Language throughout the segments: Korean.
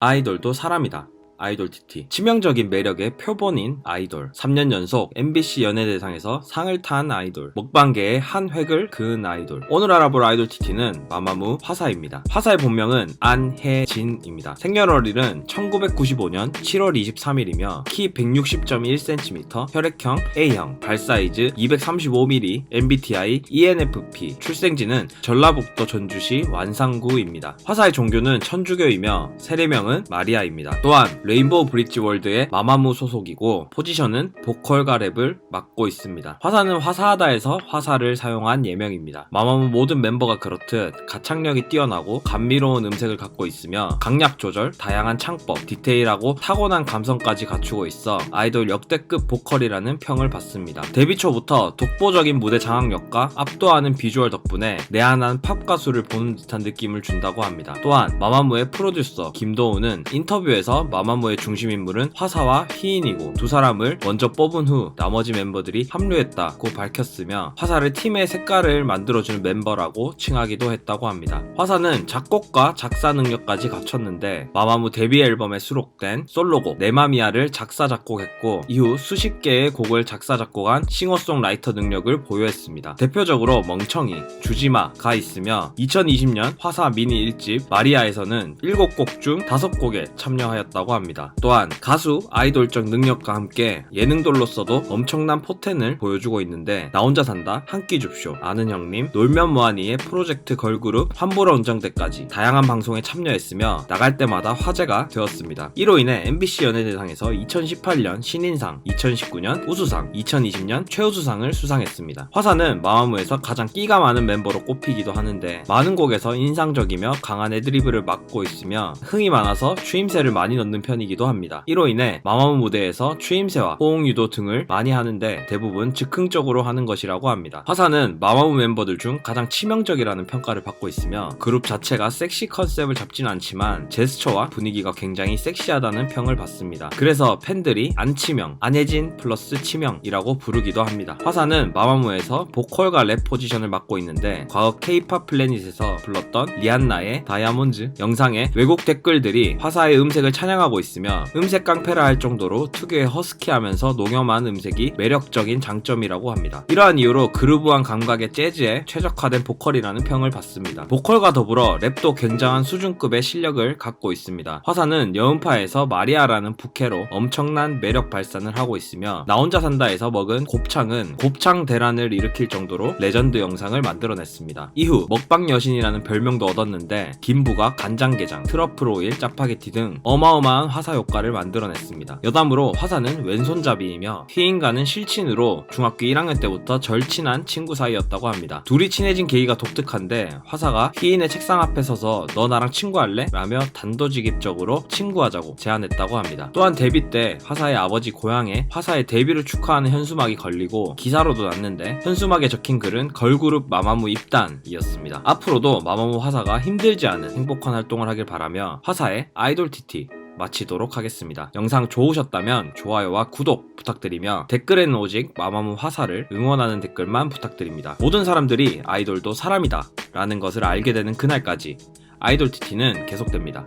아이돌도 사람이다. 아이돌 TT. 치명적인 매력의 표본인 아이돌. 3년 연속 MBC 연예대상에서 상을 탄 아이돌. 먹방계의 한 획을 그은 아이돌. 오늘 알아볼 아이돌 TT는 마마무 화사입니다. 화사의 본명은 안혜진입니다. 생년월일은 1995년 7월 23일이며 키 160.1cm, 혈액형 A형, 발 사이즈 235mm, MBTI ENFP, 출생지는 전라북도 전주시 완상구입니다. 화사의 종교는 천주교이며 세례명은 마리아입니다. 또한 레인보우 브릿지 월드의 마마무 소속이고 포지션은 보컬과 랩을 맡고 있습니다. 화사는 화사하다에서 화사를 사용한 예명입니다. 마마무 모든 멤버가 그렇듯 가창력이 뛰어나고 감미로운 음색을 갖고 있으며 강약 조절, 다양한 창법, 디테일하고 타고난 감성까지 갖추고 있어 아이돌 역대급 보컬이라는 평을 받습니다. 데뷔 초부터 독보적인 무대 장악력과 압도하는 비주얼 덕분에 내한한 팝 가수를 보는 듯한 느낌을 준다고 합니다. 또한 마마무의 프로듀서 김도우는 인터뷰에서 마마무 의 중심 인물은 화사와 휘인이고 두 사람을 먼저 뽑은 후 나머지 멤버들이 합류했다고 밝혔으며 화사를 팀의 색깔을 만들어주는 멤버라고 칭하기도 했다고 합니다. 화사는 작곡과 작사 능력까지 갖췄는데 마마무 데뷔 앨범에 수록된 솔로곡 네마미아를 작사 작곡했고 이후 수십 개의 곡을 작사 작곡한 싱어송라이터 능력을 보유했습니다. 대표적으로 멍청이, 주지마가 있으며 2020년 화사 미니 1집 마리아에서는 7곡 중 5곡에 참여하였다고 합니다. 또한 가수, 아이돌적 능력과 함께 예능돌로서도 엄청난 포텐을 보여주고 있는데 나 혼자 산다, 한 끼 줍쇼, 아는 형님, 놀면 뭐하니의 프로젝트 걸그룹 환보라 운정대까지 다양한 방송에 참여했으며 나갈 때마다 화제가 되었습니다. 이로 인해 MBC 연예대상에서 2018년 신인상, 2019년 우수상, 2020년 최우수상을 수상했습니다. 화사는 마마무에서 가장 끼가 많은 멤버로 꼽히기도 하는데 많은 곡에서 인상적이며 강한 애드리브를 맡고 있으며 흥이 많아서 추임새를 많이 넣는 편 이기도 합니다. 이로 인해 마마무 무대에서 추임새와 호응 유도 등을 많이 하는데 대부분 즉흥적으로 하는 것이라고 합니다. 화사는 마마무 멤버들 중 가장 치명적이라는 평가를 받고 있으며 그룹 자체가 섹시 컨셉을 잡진 않지만 제스처와 분위기가 굉장히 섹시하다는 평을 받습니다. 그래서 팬들이 안치명, 안혜진 플러스 치명이라고 부르기도 합니다. 화사는 마마무에서 보컬과 랩 포지션을 맡고 있는데 과거 K-팝 플래닛에서 불렀던 리안나의 다이아몬드 영상에 외국 댓글들이 화사의 음색을 찬양하고 있 으며 음색 깡패라 할 정도로 특유의 허스키하면서 농염한 음색이 매력적인 장점이라고 합니다. 이러한 이유로 그루브한 감각의 재즈에 최적화된 보컬이라는 평을 받습니다. 보컬과 더불어 랩도 굉장한 수준급의 실력을 갖고 있습니다. 화사는 여음파에서 마리아라는 부캐로 엄청난 매력 발산을 하고 있으며 나 혼자 산다에서 먹은 곱창은 곱창 대란을 일으킬 정도로 레전드 영상을 만들어냈습니다. 이후 먹방 여신이라는 별명도 얻었는데 김부각, 간장게장, 트러플 오일, 짜파게티 등 어마어마한 화사 효과를 만들어냈습니다. 여담으로 화사는 왼손잡이이며 휘인과는 실친으로 중학교 1학년 때부터 절친한 친구 사이였다고 합니다. 둘이 친해진 계기가 독특한데 화사가 휘인의 책상 앞에 서서 너 나랑 친구할래? 라며 단도직입적으로 친구하자고 제안했다고 합니다. 또한 데뷔 때 화사의 아버지 고향에 화사의 데뷔를 축하하는 현수막이 걸리고 기사로도 났는데 현수막에 적힌 글은 걸그룹 마마무 입단이었습니다. 앞으로도 마마무 화사가 힘들지 않은 행복한 활동을 하길 바라며 화사의 아이돌 TT 마치도록 하겠습니다. 영상 좋으셨다면 좋아요와 구독 부탁드리며 댓글에는 오직 마마무 화사를 응원하는 댓글만 부탁드립니다. 모든 사람들이 아이돌도 사람이다 라는 것을 알게 되는 그날까지 아이돌 TT는 계속됩니다.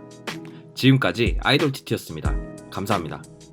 지금까지 아이돌 TT였습니다. 감사합니다.